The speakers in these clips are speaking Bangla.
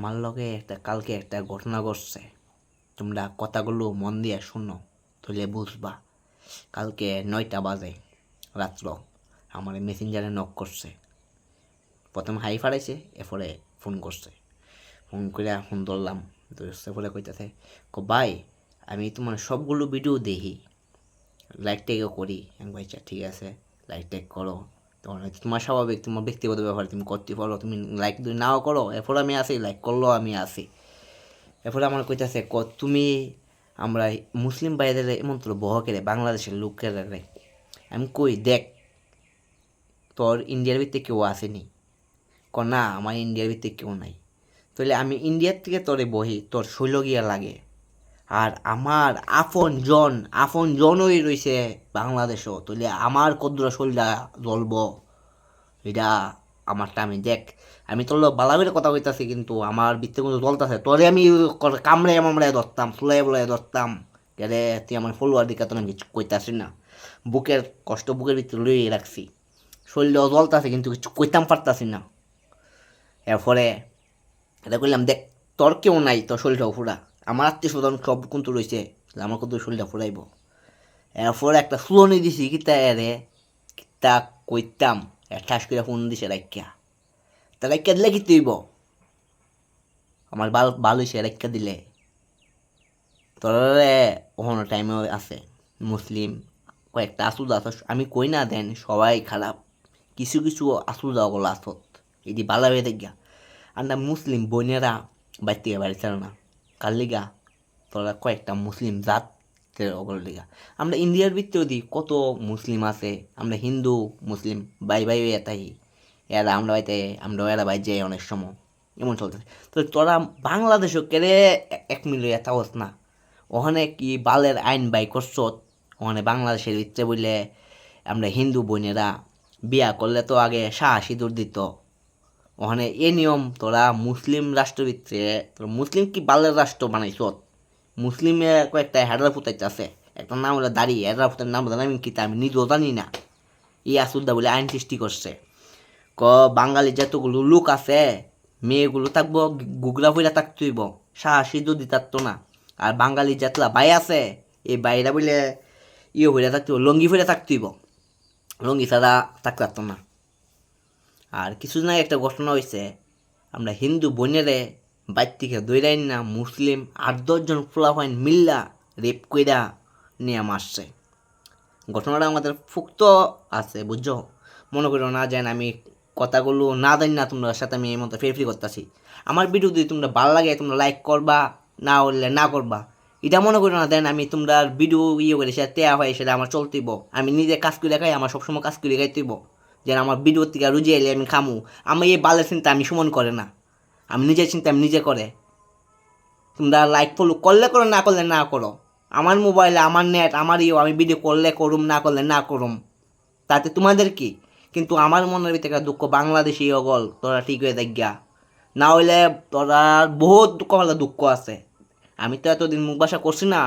আমার লগে একটা, কালকে একটা ঘটনা ঘটছে। তোমরা কথাগুলো মন দিয়ে শুনো, তাহলে বুঝবা। কালকে নয়টা বাজে, রাত্র। আমার মেসেঞ্জারে নক করছে। প্রথম হাই ফাড়াইছে, এরপরে ফোন করছে। ফোন করে ফোন ধরলাম। ধরছে কইতাছে, ক ভাই, আমি তোমার সবগুলো ভিডিও দেখি। লাইক টেকও করি। আমি আচ্ছা ঠিক আছে। লাইক টেক করো। তখন হয়তো তোমার স্বাভাবিক, তোমার ব্যক্তিগত ব্যাপার, তুমি করতে পারো, তুমি লাইক যদি নাও করো, এরপর আমি আসি লাইক করলেও আমি আসি। এরপরে আমার কইতাছে, ক, তুমি আমরা মুসলিম ভাইদের এমন তো বহকের বাংলাদেশের লোকের আমি কই, দেখ, তোর ইন্ডিয়ার ভিতরে কেউ আসেনি। ক, না, আমার ইন্ডিয়ার ভিতরে কেউ নাই। তাহলে আমি ইন্ডিয়ার থেকে তোরে বহি, তোর শৈল গিয়া লাগে। আর আমার আপন জন, আপন জনই রয়েছে বাংলাদেশও। তাহলে আমার কদ্র শৈলটা জ্বলব। এটা আমারটা আমি দেখ, আমি তোর বালাবের কথা কইতাছি, কিন্তু আমার ভিতরে কিন্তু জ্বলতেছে। তোরে আমি কামড়ে মামড়ায় ধরতাম ফুলাই ফুলাই ধরতাম। গেলে তুই আমার ফলোয়ার দিকে তো আমি কিছু কইতাছি না। বুকের কষ্ট বুকের ভিতরে লইয়ে রাখছি। শরীর জ্বলতাছে, কিন্তু কিছু কইতাম পারতাছি না। এরপরে, এটা করলাম দেখ, তোর কেউ নাই, তোর শরীরটাও ফুরা আমার আত্মীয় স্বজন সব কিন্তু রয়েছে আমার কিন্তু শরীরটা ফুরাইব। এরপরে একটা সুলনি দিছি, কিতা এরে? কিতা কইতাম? ঠাস করে ফোন দিছে রাখিয়া তা রাখিয়া দিলে কি তুইব আমার বাল ভালো হয়েছে রাখিয়া দিলে। তোরে ওখানে টাইমে আছে, মুসলিম, কয়েকটা আসুদ আছে, আমি কই না দেন, সবাই খারাপ। কিছু কিছু আসুদ ওগুলো আসত এটি ভালো হয়ে দেখিয়া আর না মুসলিম বোনেরা থেকে বাড়ি না। কার লিগা? তোরা কয়েকটা মুসলিম জাতের ওগুলোর লিগা। আমরা ইন্ডিয়ার ভিতরেও দিই কত মুসলিম আছে, আমরা হিন্দু, মুসলিম, বাই বাই হয়ে তাই এরা আমরা বাইতে, আমরা এরা বাই যাই অনেক সময়। এমন চলতেছে। তো তোরা বাংলাদেশও কেড়ে এক মিল তাওস না? ওখানে কি বালের আইন বাই করছ? ওখানে বাংলাদেশের ভিতরে বললে আমরা হিন্দু বোনেরা বিয়া করলে তো আগে শাহ সিঁদুর দিত। ওখানে এ নিয়ম, তোরা মুসলিম রাষ্ট্র ভিতরে তোরা মুসলিম কি বালের রাষ্ট্র বানাইছ? মুসলিমে কয়েকটা হেডার ফুটাইতে আছে। একটা নাম হলো দাড়ি হেডার ফুটার নাম জানি কি আমি নিজেও জানি না। ই আসুদ্দা বলে আইন সৃষ্টি করছে। ক, বাঙালি যতগুলো লোক আছে, মেয়েগুলো থাকব, গুগরা ফুলা থাকতেইব শাহ সিঁদুর দি থাকতো না। আর বাঙালি যেতলা বাই আছে, এই বাইরা বলে ইয়ে হইলে থাকতেইব লঙ্গি ফুলে থাকতেইব লঙ্গি ছাড়া থাকতে না। আর কিছুদিন আগে একটা ঘটনা হয়েছে আমরা হিন্দু বোনেরে বাইর থেকে দৈরাইন না, মুসলিম আট দশজন ফুলাফাইন মিল্লা রেপ কইরা নিয়ে মারছে। ঘটনাটা আমাদের ফুক্ত আছে, বুঝছ? মনে করো না, যেন আমি কথাগুলো না জানি না তোমরা সাথে আমি এই মতো ফেরফিরি করতেছি। আমার ভিডিও যদি তোমরা ভালো লাগে, তোমরা লাইক করবা, না হলে না করবা। এটা মনে করো না দেন আমি তোমরা ভিডিও ইয়ে করে সেটা তেয়া হয়, সেটা আমার চলতেইব। আমি নিজে কাজ করে খাই, আমার সবসময় কাজ করে খাইতেইব। যেন আমার ভিডিও থেকে রুজি এলে আমি খামু। আমি এই বালের চিন্তা আমি সুমন করে না। আমি নিজের চিন্তা আমি নিজে করে। তোমরা লাইক ফলো করলে করো, না করলে না করো। আমার মোবাইলে আমার নেট আমার ইয়ে আমি ভিডিও করলে করুম, না করলে না করুম। তাতে তোমাদের কি? কিন্তু আমার মনের ভিতরে দুঃখ, বাংলাদেশি অগল তোরা ঠিক হয়ে দেখিয়া না হইলে তোরা বহুত দুঃখ ভালো দুঃখ আছে। আমি তো এতদিন মুখ ভাষা করছি না।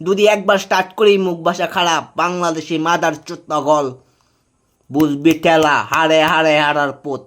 যদি একবার স্টার্ট করি, মুখ ভাষা খারাপ, বাংলাদেশি মাদার চোদ্দ গল। বুঝবি টেলা হাড়ে হাড়ে হাড়ার পোত